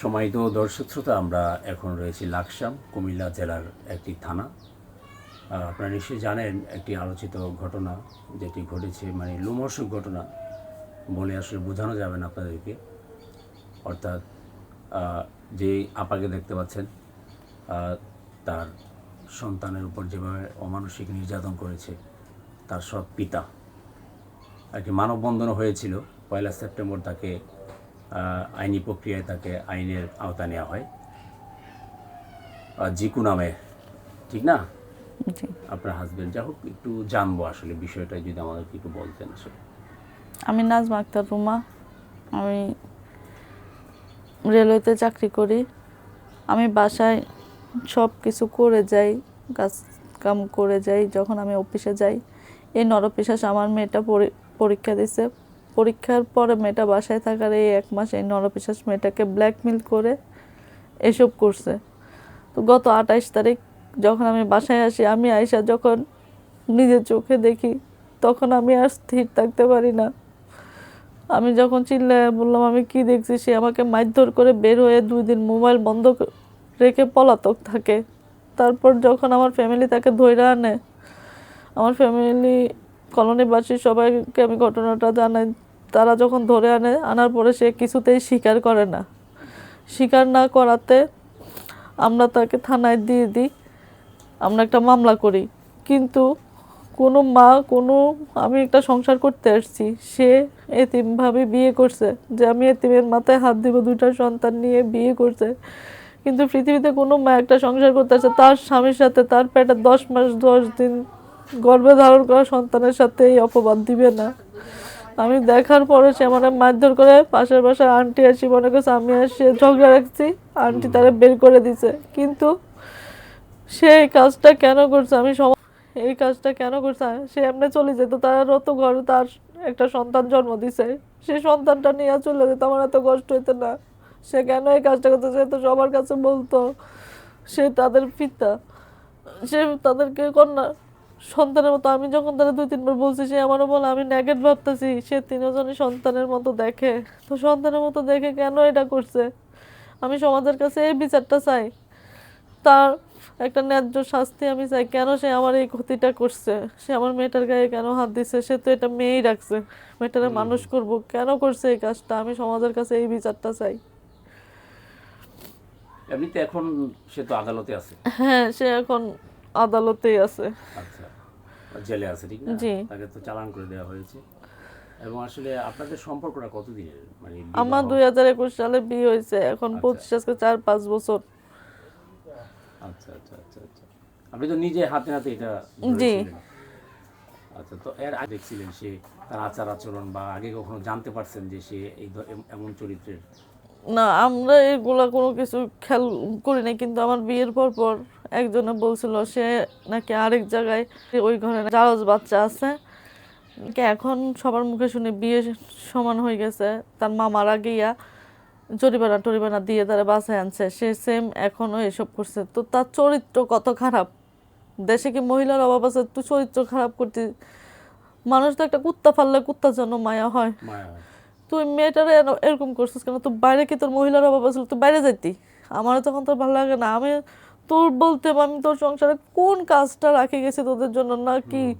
সময়ত দর্শক শ্রোতা আমরা এখন রয়েছি লাকসাম, কুমিল্লা জেলার একটি থানা। আপনারা নিশ্চয়ই জানেন একটি আলোচিত ঘটনা, যেটি ঘটেছে মানে লোমহর্ষক ঘটনা বলে আসলে বোঝানো যাবে না আপনাদেরকে। অর্থাৎ যে আপাকে দেখতে পাচ্ছেন তার সন্তানের উপর যেভাবে অমানসিক নির্যাতন করেছে, তার সব পিতা। একটি মানববন্ধন হয়েছিল, পয়লা সেপ্টেম্বর তাকে আইনি প্রক্রিয়ায় তাকে আইনের আওতা নেওয়া হয়। আর জিকু নামে ঠিক না? আপনার হাজবেন্ড যা হোক একটু জানব আসলে বিষয়টা যদি আমাদেরকে একটু বলতেন আসলে। আমি নাজমা আক্তার রুমা। আমি রেলওয়েতে চাকরি করি। আমি বাসায় সব কিছু করে যাই কাজ কাম করে যাই যখন আমি অফিসে যাই। এই নরপিশাস আমার মেয়েটা পরীক্ষা দিছে। পরীক্ষার পরে মেয়েটা বাসায় থাকার এই এক মাস এই নরপিশাস মেয়েটাকে ব্ল্যাকমেল করে এসব করছে। তো গত আঠাইশ তারিখ যখন আমি বাসায় আসি, আমি আয়সা যখন নিজের চোখে দেখি, তখন আমি আর স্থির থাকতে পারি না। আমি যখন চিল্লায় বললাম, আমি কি দেখছি? সে আমাকে মারধর করে বের হয়ে দুই দিন মোবাইল বন্ধ রেখে পলাতক থাকে। তারপর যখন আমার ফ্যামিলি তাকে ধৈর্য আনে, আমার ফ্যামিলি কলোনিবাসী সবাইকে আমি ঘটনাটা জানাই তারা যখন ধরে আনে, আনার পরে সে কিছুতেই স্বীকার করে না। স্বীকার না করাতে আমরা তাকে থানায় দিয়ে দিই, আমরা একটা মামলা করি। কিন্তু কোনো মা, কোনো, আমি একটা সংসার করতে আসছি, সে এতিমভাবে বিয়ে করছে যে আমি এতিমের মাথায় হাত দিব, দুইটা সন্তান নিয়ে বিয়ে করছে। কিন্তু পৃথিবীতে কোনো মা একটা সংসার করতে আসছে তার স্বামীর সাথে তার পেটে দশ মাস, দশ দিন গর্ভে ধারণ করা সন্তানের সাথে এই অপবাদ দিবে না। আমি দেখার পরে সে আমার মারধর করে পাশের বাসায় আন্টি আসি মনে করছে আমি আসি ঝগড়া রাখছি। আন্টি তারা বের করে দিছে। কিন্তু সে এই কাজটা কেন করছে? আমি এই কাজটা কেন করছে? সে এমনি চলে যেত তার তো ঘরে তার একটা সন্তান জন্ম দিছে। সে সন্তানটা নিয়ে চলে যেত আমার এত কষ্ট হইতো না। সে কেন এই কাজটা করতে সে তো সবার কাছে বলতো সে তাদের পিতা। সে তাদেরকে কন্যা সন্তানের মতো আমি যখন তারা দুই তিনবার বলছি সে আমারও বলে আমি নেগেট ভাবতেছি। সে তিনজনই সন্তানের মতো দেখে। তো সন্তানের মতো দেখে কেন এটা করছে? আমি সমাজের কাছে এই বিচারটা চাই। তার একটা ন্যায্য শাস্তি আমি চাই। কেন সে আমার এই ক্ষতিটা করছে? সে আমার মেয়েটার গায়ে কেন হাত দিছে? সে তো এটা মেয়েই রাখছে। মেয়েটারে মানুষ করব। কেন করছে এই কাজটা? আমি সমাজের কাছে এই বিচারটা চাই। এমনিতে এখন সে তো আদালতে আছে। হ্যাঁ সে এখন আদালতেই আছে। আচ্ছা। জেলে আছে ঠিক না। তাকে তো চালান করে দেওয়া হয়েছে এবং আসলে আপনাদের সম্পর্কটা কতদিনের মানে আমার? দুই হাজার একুশ সালে বিয়ে হয়েছে এখন আচ্ছা। পঁচিশ আজকে চার পাঁচ বছর আচ্ছা আচ্ছা আচ্ছা আচ্ছা আপনি তো নিজে হাতে হাতে এটা জি। আচ্ছা তো এর আগে দেখছিলেন সে তার আচার আচরণ বা আগে কখনো জানতে পারছেন যে সে এই এমন চরিত্রের না, আমরা এগুলা কোনো কিছু খেয়াল করি না কিন্তু আমার বিয়ের পর পর একজনে বলছিল সে নাকি আরেক জায়গায় ওই ঘরে জারজ বাচ্চা আছে। এখন সবার মুখে শুনে বিয়ে সমান হয়ে গেছে, তার মা মারা গিয়া জরিমানা টরিমানা দিয়ে তারা বাসায় আনছে, সে সেম এখনও এসব করছে। তো তার চরিত্র কত খারাপ? দেশে কি মহিলার অভাব আছে? তুই চরিত্র খারাপ করতে মানুষ তো একটা কুত্তা ফাললে কুত্তার জন্য মায়া হয়। তুই মেয়েটারে এর- এরকম করছিস কেন? তুই বাইরে কি তোর মহিলার অভাব আছিল তুই বাইরে যাইতি। আমার তখন তোর ভালো লাগে না। আমি তোর বলতে আমি তোর সংসারে কোন কাজটা রাখে গেছি তোদের জন্য? না কি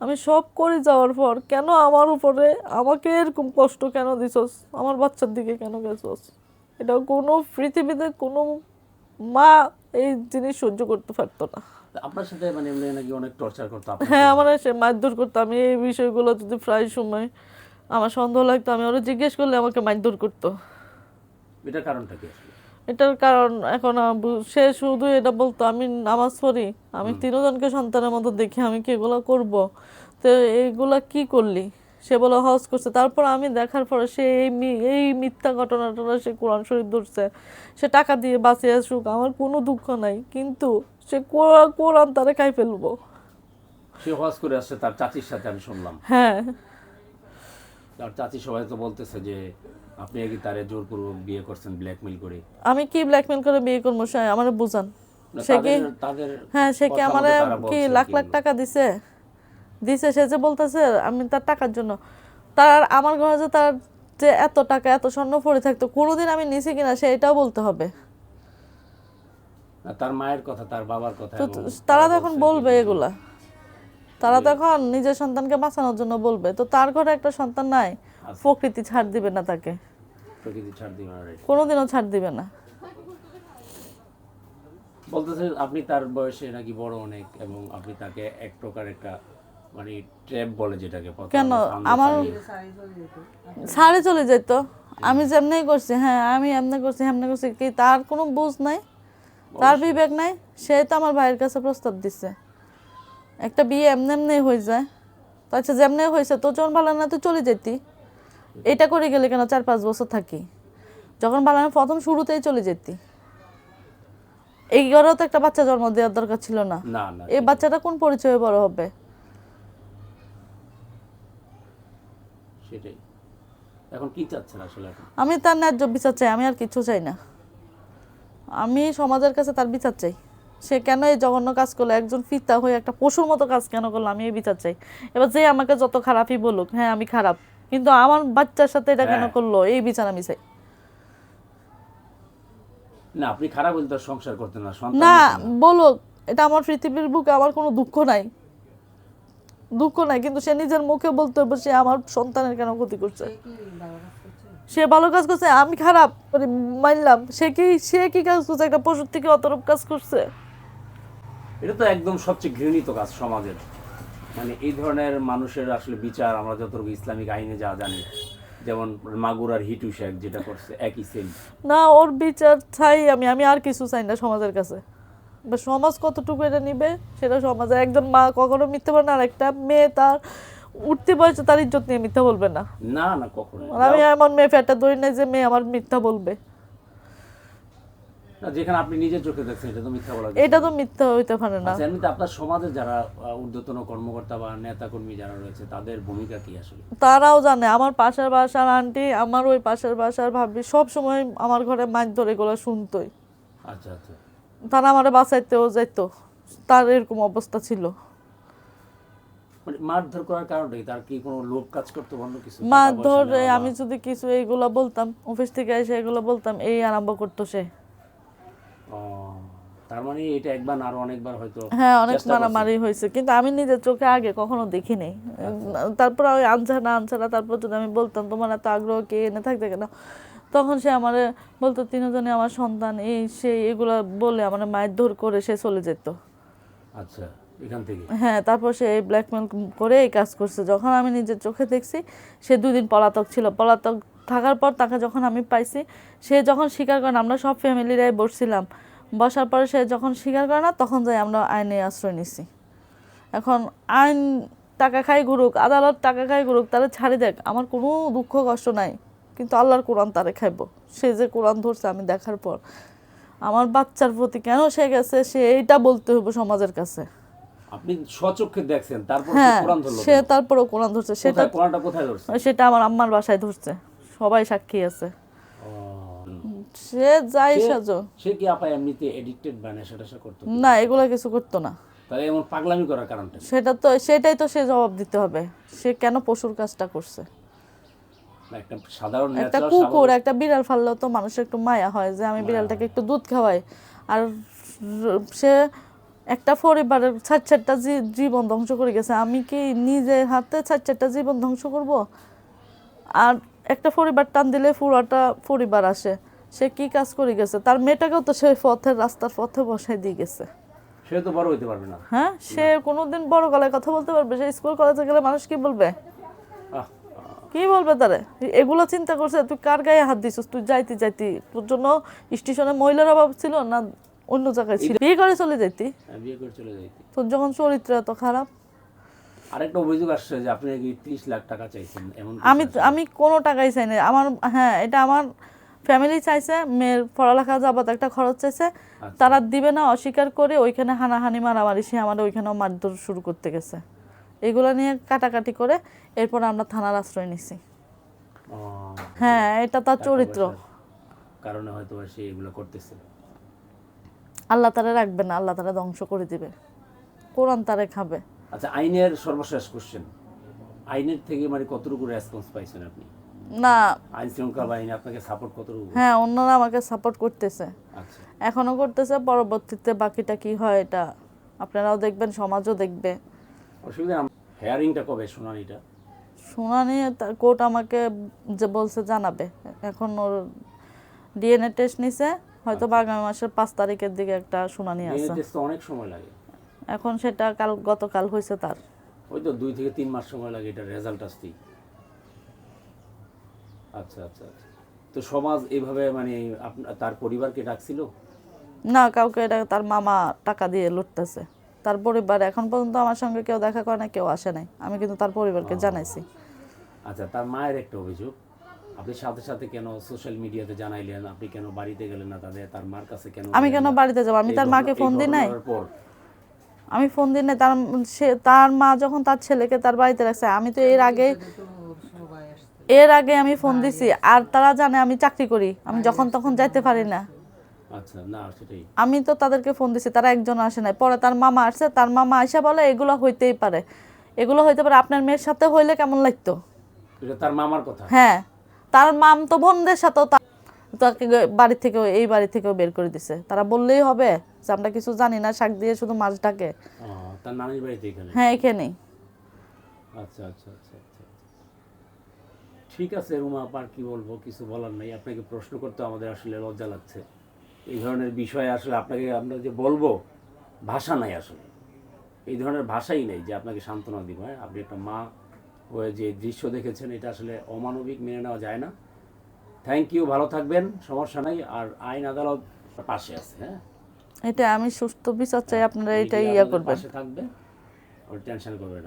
আমি সব করে যাওয়ার পর কেন আমার উপরে আমাকে এরকম কষ্ট কেন দিছস? আমার বাচ্চার দিকে কেন গেছস? এটা কোনো পৃথিবীতে কোনো মা এই জিনিস সহ্য করতে পারতো না। আপনার সাথে মানে নাকি অনেক টর্চার করতো আপনাকে? হ্যাঁ আমার সে মারধর করতো। আমি এই বিষয়গুলো যদি প্রায় সময় আমার সন্দেহ লাগতো আমি ওরা জিজ্ঞেস করলে আমাকে মারধর করতো। এটার কারণটা কি আসলে? এটার কারণ এখন সে শুধু এটা বলতো আমি নামাজ পড়ি আমি তিনজনকে সন্তানের মতো দেখি আমি কি এগুলো করব? তো এইগুলা কি করলি? সে বলে হজ করছে। তারপর আমি দেখার পরে সে এই এই মিথ্যা ঘটনাটা সে কোরআন শরীফ ধরছে। সে টাকা দিয়ে বাঁচিয়ে আসুক আমার কোনো দুঃখ নাই কিন্তু সে কোরআন কোরআন তারে খাই ফেলব। সে হজ করে আসছে তার চাচির সাথে আমি শুনলাম। হ্যাঁ। তার চাচি সবাই তো বলতেছে যে আপনি কি তারে জোরপূর্বক বিয়ে করছেন ব্ল্যাকমেল করে। আমি কি ব্ল্যাকমেল করে বিয়ে করব সে আমার বুঝান। সে কি হ্যাঁ সে কি আমারে কি লাখ লাখ টাকা দিছে? দিছে সে যে বলতেছে আমি তার টাকার জন্য। তার আমার ঘরে যে তার যে এত টাকা এত স্বর্ণ পড়ে থাকতো কোনোদিন আমি নিছি কিনা সেটাও বলতে হবে। তার মায়ের কথা তার বাবার কথা তারা তো এখন বলবে এগুলা। তারা তো এখন নিজের সন্তানকে বাঁচানোর জন্য বলবে তো তার ঘরে একটা সন্তান নাই প্রকৃতি ছাড় দিবে না তাকে। কোনোদিনও ছাড় দিবে না। বলতেছে আপনি তার বয়সে নাকি বড় অনেক এবং আপনি তাকে এক প্রকার একটা মানে ট্র্যাপ বলে যেটাকে কেন? আমার-। ছাড়ে চলে যেত। আমি যেমনি করছি হ্যাঁ আমি এমনি করছি এমনি করছি কি তার কোনো বুঝ নাই? তার বিবেক নাই? সে তো আমার ভাইয়ের কাছে প্রস্তাব দিচ্ছে একটা বিয়ে এমনি এমনি হয়ে যায়। তো আচ্ছা যেমনি হয়েছে তো যখন ভালো না তুই চলে যেতি। এটা করে গেলে কেন চার পাঁচ বছর থাকি? যখন ভালো না প্রথম শুরুতেই চলে যেতি। এই ঘরেও তো একটা বাচ্চা জন্ম দেওয়ার দরকার ছিল না। এই বাচ্চাটা কোন পরিচয়ে বড় হবে? সেটাই। এখন কি চাচ্ছেন আসলে আমি তার ন্যায্য বিচার চাই আমি আর কিছু চাই না। আমি সমাজের কাছে তার বিচার চাই। সে কেন এই জঘন্য কাজ করল? একজন ফিতা হয়ে একটা পশুর মতো কাজ কেন করল? আমি এই বিচার চাই। এবার যে আমাকে যত খারাপই বলুক হ্যাঁ আমি খারাপ। কিন্তু আমার বাচ্চার সাথে এটা কেন হ্যাঁ। করল? এই বিচার আমি চাই। না আপনি খারাপ বলতে সংসার করতেন না সন্তান না। বলুক এটা আমার পৃথিবীর বুকে আমার কোনো দুঃখ নাই। দুঃখ নাই কিন্তু সে নিজের মুখে বলতে হবে সে আমার সন্তানের কেন ক্ষতি করছে? সে ভালো কাজ করছে? আমি খারাপ মানলাম। সে কি সে কি কাজ করছে? একটা পশুর থেকে অতরূপ কাজ করছে? এটা তো একদম সবচেয়ে ঘৃণিত কাজ সমাজের। মানে এই ধরনের মানুষের আসলে বিচার আমরা যতটুকু ইসলামিক আইনে যা জানি যেমন মাগুর আর হিটু শেখ যেটা করছে একই সেম না ওর বিচার চাই আমি আমি আর কিছু চাই না সমাজের কাছে। বা সমাজ কতটুকু এটা নিবে সেটা সমাজের একজন মা কখনো মিথ্যে বলে না আর একটা মেয়ে তার উঠতে বয়সে তার ইজ্জত নিয়ে মিথ্যা বলবে না। না না কখনো আর আমি এমন মেয়ে ফেটা ধরি না যে মেয়ে আমার মিথ্যা বলবে। যেখানে আপনি নিজের চোখে দেখছেন এটা তো মিথ্যা বলা এটা তো মিথ্যা হইতে পারে না। আচ্ছা এমনিতে আপনার সমাজে যারা ঊর্ধ্বতন কর্মকর্তা বা নেতাকর্মী যারা রয়েছে তাদের ভূমিকা কি আসলে? তারাও জানে আমার পাশের বাসার আন্টি আমার ওই পাশের বাসার ভাবি সব সময় আমার ঘরে মাছ ধরে এগুলো শুনতোই। আচ্ছা আচ্ছা। তারা আমার বাঁচাইতেও যেত তার এরকম অবস্থা ছিল। মানে মারধর করার কারণটা কি তার কি কোনো লোভ কাজ করতে বন্ধ কিছু? মাছ টাকা পয়সা ধরে নেওয়া বা- আমি যদি কিছু এইগুলো বলতাম অফিস থেকে এসে এগুলো বলতাম এই আরম্ভ করতো সে। তার মানে এটা একবার আরও অনেকবার হয়তো হ্যাঁ অনেক মারামারি হয়েছে কিন্তু আমি নিজের চোখে আগে কখনো দেখিনি। তারপর ওই আনসার না আনসারা তারপর যদি আমি বলতাম তোমার এত আগ্রহ কে এনে থাকতে কেন? তখন সে আমার বলতো তিনজনে আমার সন্তান এই সেই এগুলো বলে আমার মায়ের দূর করে সে চলে যেত। আচ্ছা এখান থেকে? হ্যাঁ তারপর সে এই ব্ল্যাকমেল করে এই কাজ করছে। যখন আমি নিজের চোখে দেখছি সে দুদিন পলাতক ছিল। পলাতক থাকার পর তাকে যখন আমি পাইছি সে যখন স্বীকার করে না, আমরা সব ফ্যামিলিরাই বসছিলাম। বসার পরে সে যখন স্বীকার করে না তখন যাই আমরা আইনে আশ্রয় নিছি। এখন আইন টাকা খাই ঘুরুক আদালত টাকা খাই ঘুরুক তারে ছাড়ি দেখ আমার কোনো দুঃখ কষ্ট নাই। কিন্তু আল্লাহর কোরআন তারে খাইব। সে যে কোরআন ধরছে আমি দেখার পর আমার বাচ্চার প্রতি কেন সে গেছে সে এইটা বলতে হবে সমাজের কাছে। আপনি স্বচক্ষে দেখছেন তারপর হ্যাঁ কোরআন ধরলো সে তারপরেও কোরআন ধরছে সেটা কোরআনটা কোথায় ধরছে? সেটা আমার আম্মার বাসায় ধরছে। সবাই সাক্ষী আছে। সে যাই সাজো। সে কি আপা এমনিতে এডিক্টেড বা নেশা টেশা করতো? না এগুলো কিছু করতো না। তাহলে এমন পাগলামি করার কারণটা সেটা তো সেটাই তো সে জবাব দিতে হবে। সে কেন পশুর কাজটা করছে? একটা সাধারণ একটা কুকুর একটা বিড়াল ফাললেও তো মানুষের একটু মায়া হয় যে আমি বিড়ালটাকে একটু দুধ খাওয়াই। আর সে একটা পরিবারের ছাড় ছাড়টা জীবন ধ্বংস করে গেছে। আমি কি নিজের হাতে ছাড় ছাড়টা জীবন ধ্বংস করব? আর একটা পরিবার টান দিলে পুরোটা পরিবার আসে। সে কি কাজ করে গেছে? তার মেয়েটাকেও তো সে পথের রাস্তার পথে বসাই দিয়ে গেছে। সে তো বড় হইতে পারবে না। হ্যাঁ সে কোনোদিন বড় গলায় কথা বলতে পারবে। সে স্কুল কলেজে গেলে মানুষ কি বলবে? কি বলবে তারে? এগুলো চিন্তা করছে তুই কার গায়ে হাত দিছিস? তুই যাইতি যাইতি। তোর জন্য স্টেশনে মহিলার অভাব ছিল না অন্য জায়গায় ছিল? বিয়ে করে চলে যাইতি। হ্যাঁ, বিয়ে করে চলে যাইতে। তোর যখন চরিত্র এত খারাপ আরেকটা অভিযোগ আসছে যে আপনি নাকি ত্রিশ লাখ টাকা চাইছেন এমন আমি। আমি কোনো টাকাই চাই না। আমার হ্যাঁ এটা আমার ফ্যামিলি চাইছে মেয়ের পড়ালেখা যাবাত একটা খরচ চাইছে। তারা দিবে না অস্বীকার করে ওইখানে হানাহানি মারামারি সে আমার ওইখানেও মারধর শুরু করতে গেছে। এগুলো নিয়ে কাটাকাটি করে এরপর আমরা থানার আশ্রয় নিছি। হ্যাঁ এটা তার চরিত্র। কারণে হয়তো সে এগুলো করতেছে। আল্লাহ তারা রাখবে না আল্লাহ তারা ধ্বংস করে দিবে। কোরআন তারে খাবে। আচ্ছা আইনের সর্বশেষ কোশ্চেন আইনের থেকে মানে কতটুকু রেসপন্স পাইছেন আপনি? না। আইন শৃঙ্খলা বাহিনী আপনাকে সাপোর্ট কত হ্যাঁ অন্যরা আমাকে সাপোর্ট করতেছে। আচ্ছা। এখনও করতেছে পরবর্তীতে বাকিটা কি হয় এটা আপনারাও দেখবেন সমাজও দেখবে। অসুবিধা হেয়ারিংটা কবে শুনানিটা? শুনানি কোর্ট আমাকে যে বলছে জানাবে। এখন ওর ডিএনএ টেস্ট নিছে হয়তো বা আগামী মাসের পাঁচ তারিখের দিকে একটা শুনানি আছে। অনেক সময় লাগে। এখন সেটা কাল গতকাল হয়েছে তার। ওই তো দুই থেকে তিন মাস সময় লাগে এটা রেজাল্ট আসতেই আচ্ছা আচ্ছা আচ্ছা। তো সমাজ এইভাবে মানে তার পরিবারকে ডাকছিল? না কাউকে এটা তার মামা টাকা দিয়ে লুটতেছে। তার পরিবার এখন পর্যন্ত আমার সঙ্গে কেউ দেখা করে না কেউ আসে নাই। আমি কিন্তু তার পরিবারকে জানাইছি। আচ্ছা তার মায়ের একটা অভিযোগ। আপনি সাথে সাথে কেন সোশ্যাল মিডিয়াতে জানাইলেন? আপনি কেন বাড়িতে গেলেন না তাদের? তার মার কাছে কেন আমি কেন বাড়িতে যাব? আমি তার মাকে ফোন দিই নাই? আমি ফোন দিই নাই তার সে তার মা যখন তার ছেলেকে তার বাড়িতে রাখছে আমি তো এর আগে এর আগে আমি ফোন দিছি আর তারা জানে আমি চাকরি করি আমি যখন তখন যাইতে পারি না। আচ্ছা না সেটাই। আমি তো তাদেরকে ফোন দিছি তারা একজন আসে নাই পরে তার মামা আসছে তার মামা আইসা বলে এগুলো হইতেই পারে এগুলো হইতে পারে আপনার মেয়ের সাথে হইলে কেমন লাগতো? তার মামার কথা? হ্যাঁ তার মাম তো বোনদের সাথেও তাকে বাড়ি থেকে এই বাড়ি থেকেও বের করে দিছে তারা বললেই হবে। যে আমরা কিছু জানি না শাক দিয়ে শুধু মাছ ডাকে। তার নানির বাড়িতে এখানে? হ্যাঁ এখানেই। আচ্ছা আচ্ছা আচ্ছা আচ্ছা ঠিক আছে রুমা আপার কি বলব কিছু বলার নেই। আপনাকে প্রশ্ন করতে আমাদের আসলে লজ্জা লাগছে। এই ধরনের বিষয়ে আসলে আপনাকে আমরা যে বলব ভাষা নাই আসলে। এই ধরনের ভাষাই নেই যে আপনাকে সান্ত্বনা দিব হ্যাঁ? আপনি একটা মা হয়ে যে দৃশ্য দেখেছেন এটা আসলে অমানবিক মেনে নেওয়া যায় না। থ্যাংক ইউ ভালো থাকবেন সমস্যা নাই। আর আইন আদালত পাশে আছে হ্যাঁ? এটা আমি সুস্থ বিচার চাই আপনারা এটা ইয়া করবেন। থাকবে ওর টেনশন করবে